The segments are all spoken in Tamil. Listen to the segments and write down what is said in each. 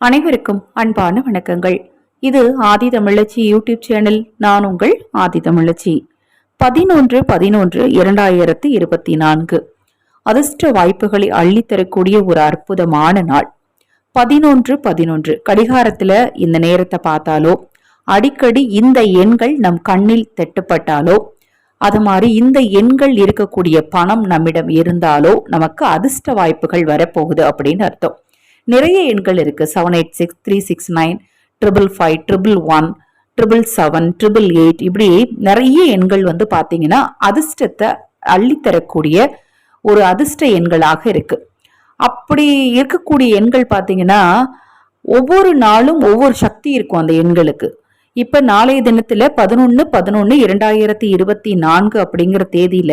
அனைவருக்கும் அன்பான வணக்கங்கள். இது ஆதி தமிழச்சி யூடியூப் சேனல். நான் உங்கள் ஆதி தமிழச்சி. பதினொன்று பதினொன்று இரண்டாயிரத்து இருபத்தி நான்கு. அதிர்ஷ்ட வாய்ப்புகளை அள்ளித்தரக்கூடிய ஒரு அற்புதமான நாள். பதினொன்று பதினொன்று. கடிகாரத்தில் இந்த நேரத்தை பார்த்தாலோ அடிக்கடி இந்த எண்கள் நம் கண்ணில் தெட்டுப்பட்டாலோ அது மாதிரி இந்த எண்கள் இருக்கக்கூடிய பணம் நம்மிடம் இருந்தாலோ நமக்கு அதிர்ஷ்ட வாய்ப்புகள் வரப்போகுது அப்படின்னு அர்த்தம். நிறைய எண்கள் இருக்கு. Seven eight six three six nine triple five triple one triple seven triple eight இப்படி நிறைய எண்கள் வந்து பார்த்தீங்கன்னா அதிர்ஷ்டத்தை அள்ளித்தரக்கூடிய ஒரு அதிர்ஷ்ட எண்களாக இருக்கு. அப்படி இருக்கக்கூடிய எண்கள் பார்த்தீங்கன்னா ஒவ்வொரு நாளும் ஒவ்வொரு சக்தி இருக்கும் அந்த எண்களுக்கு. இப்போ நாளைய தினத்தில் பதினொன்று பதினொன்று இரண்டாயிரத்தி இருபத்தி நான்கு அப்படிங்கிற தேதியில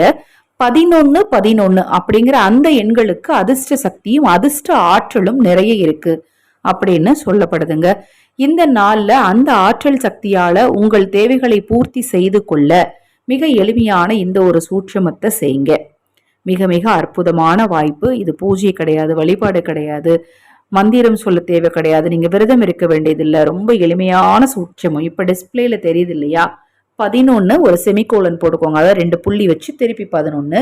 பதினொன்று பதினொன்று அப்படிங்கிற அந்த எண்களுக்கு அதிர்ஷ்ட சக்தியும் அதிர்ஷ்ட ஆற்றலும் நிறைய இருக்கு அப்படின்னு சொல்லப்படுதுங்க. இந்த நாளில் அந்த ஆற்றல் சக்தியால உங்கள் தேவைகளை பூர்த்தி செய்து கொள்ள மிக எளிமையான இந்த ஒரு சூட்சமத்தை செய்யுங்க. மிக மிக அற்புதமான வாய்ப்பு. இது பூஜை கிடையாது வழிபாடு கிடையாது மந்திரம் சொல்ல தேவை கிடையாது. நீங்கள் விரதம் இருக்க வேண்டியதில்லை. ரொம்ப எளிமையான சூட்சமும். இப்போ டிஸ்பிளேல தெரியுது இல்லையா? பதினொன்று ஒரு செமிகோலன் போட்டுக்கோங்க. அதாவது ரெண்டு புள்ளி வச்சு திருப்பி பதினொன்று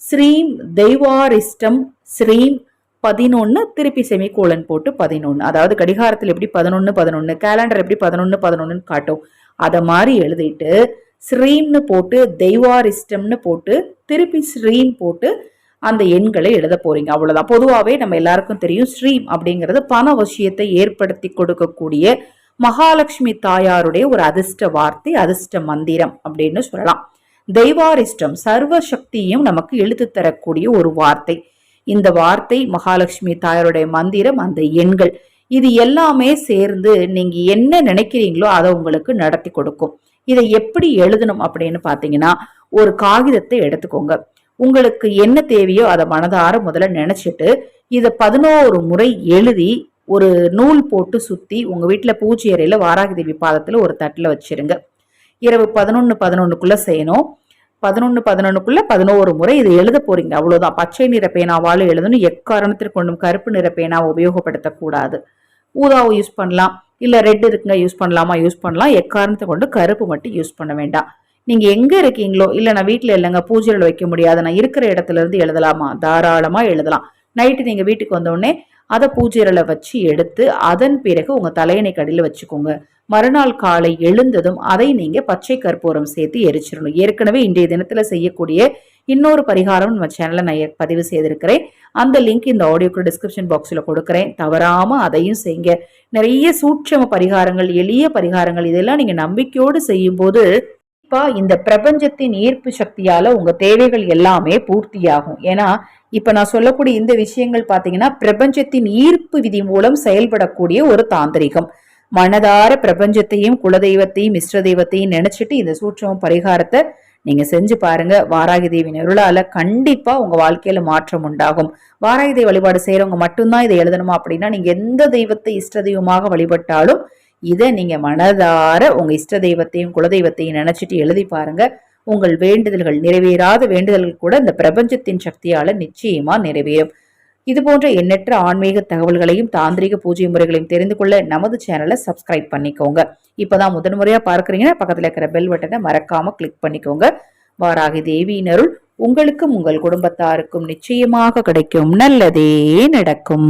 ஸ்ரீம் தெய்வாரிஷ்டம் ஸ்ரீம் பதினொன்று திருப்பி செமிகோலன் போட்டு பதினொன்று அதாவது கடிகாரத்தில் எப்படி பதினொன்று பதினொன்று கேலண்டர் எப்படி பதினொன்று பதினொன்றுன்னு காட்டும். அதை மாதிரி எழுதிட்டு ஸ்ரீம்னு போட்டு தெய்வாரிஷ்டம்னு போட்டு திருப்பி ஸ்ரீம் போட்டு அந்த எண்களை எழுத போறீங்க. அவ்வளோதான் பொதுவாகவே நம்ம எல்லாருக்கும் தெரியும் ஸ்ரீம் அப்படிங்கிறது பண விஷயத்தை ஏற்படுத்தி கொடுக்கக்கூடிய மகாலட்சுமி தாயாருடைய ஒரு அதிர்ஷ்ட வார்த்தை அதிர்ஷ்ட மந்திரம் அப்படின்னு சொல்லலாம். தெய்வாரிஷ்டம் சர்வ சக்தியும் நமக்கு எழுத்து தரக்கூடிய ஒரு வார்த்தை. இந்த வார்த்தை மகாலட்சுமி தாயாருடைய மந்திரம் அந்த எண்கள். இது எல்லாமே சேர்ந்து நீங்க என்ன நினைக்கிறீங்களோ அதை உங்களுக்கு நடத்தி கொடுக்கும். இதை எப்படி எழுதணும் அப்படின்னு பாத்தீங்கன்னா ஒரு காகிதத்தை எடுத்துக்கோங்க. உங்களுக்கு என்ன தேவையோ அதை மனதார முதல்ல நினைச்சிட்டு இதை பதினோரு முறை எழுதி ஒரு நூல் போட்டு சுற்றி உங்கள் வீட்டில் பூஜை அறையில் வாராகி தேவி பாதத்தில் ஒரு தட்டில் வச்சிருங்க. இரவு பதினொன்று பதினொன்றுக்குள்ளே செய்யணும். பதினொன்று பதினொன்றுக்குள்ளே பதினோரு முறை இது எழுத போகிறீங்க அவ்வளோதான் பச்சை நிற பேனாவால் எழுதணும். எக்காரணத்திற்கு கொண்டும் கருப்பு நிற பேனாவை உபயோகப்படுத்தக்கூடாது ஊதாவை யூஸ் பண்ணலாம். இல்லை ரெட் இருக்குங்க யூஸ் பண்ணலாமா? யூஸ் பண்ணலாம். எக்காரணத்தை கொண்டு கருப்பு மட்டும் யூஸ் பண்ண வேண்டாம். நீங்கள் எங்கே இருக்கீங்களோ இல்லை நான் வீட்டில் இல்லைங்க பூஜையில் வைக்க முடியாது நான் இருக்கிற இடத்துல இருந்து எழுதலாமா? தாராளமாக எழுதலாம். நைட்டு நீங்கள் வீட்டுக்கு வந்தோடனே அதை பூஜைரலை வச்சு எடுத்து அதன் பிறகு உங்க தலையணை கடியில் வச்சுக்கோங்க. மறுநாள் காலை எழுந்ததும் அதை நீங்க பச்சை கற்பூரம் சேர்த்து எரிச்சிடணும். ஏற்கனவே இன்றைய தினத்துல செய்யக்கூடிய இன்னொரு பரிகாரம் நம்ம சேனல்ல நான் பதிவு செய்திருக்கிறேன். அந்த லிங்க் இந்த ஆடியோக்கு டிஸ்கிரிப்ஷன் பாக்ஸில் கொடுக்குறேன். தவறாம அதையும் செய்யுங்க. நிறைய சூட்சம பரிகாரங்கள் எளிய பரிகாரங்கள் இதெல்லாம் நீங்க நம்பிக்கையோடு செய்யும்போது போது இந்த பிரபஞ்சத்தின் ஈர்ப்பு சக்தியால உங்க தேவைகள் எல்லாமே பூர்த்தியாகும். ஏன்னா இப்ப நான் சொல்லக்கூடிய இந்த விஷயங்கள் பாத்தீங்கன்னா பிரபஞ்சத்தின் ஈர்ப்பு விதி மூலம் செயல்படக்கூடிய ஒரு தாந்திரிகம். மனதார பிரபஞ்சத்தையும் குலதெய்வத்தையும் இஷ்ட தெய்வத்தையும் நினைச்சிட்டு இந்த சூட்சம பரிகாரத்தை நீங்க செஞ்சு பாருங்க. வாராகி தேவியின் நெருளால கண்டிப்பா உங்க வாழ்க்கையில மாற்றம் உண்டாகும். வாராகி தேவி வழிபாடு செய்யறவங்க மட்டும்தான் இதை எழுதணுமா அப்படின்னா நீங்க எந்த தெய்வத்தை இஷ்ட தெய்வமாக வழிபட்டாலும் இதை நீங்கள் மனதார உங்கள் இஷ்ட தெய்வத்தையும் குலதெய்வத்தையும் நினச்சிட்டு எழுதி பாருங்கள் உங்கள் வேண்டுதல்கள் நிறைவேறாத வேண்டுதல்கள் கூட இந்த பிரபஞ்சத்தின் சக்தியால் நிச்சயமாக நிறைவேறும். இது போன்ற எண்ணற்ற ஆன்மீக தகவல்களையும் தாந்திரிக பூஜை முறைகளையும் தெரிந்து கொள்ள நமது சேனலை சப்ஸ்கிரைப் பண்ணிக்கோங்க. இப்பதான் முதன்முறையாக பார்க்குறீங்கன்னா பக்கத்தில் இருக்கிற பெல் பட்டனை மறக்காமல் கிளிக் பண்ணிக்கோங்க. வாராகி தேவியினருள் உங்களுக்கும் உங்கள் குடும்பத்தாருக்கும் நிச்சயமாக கிடைக்கும். நல்லதே நடக்கும்.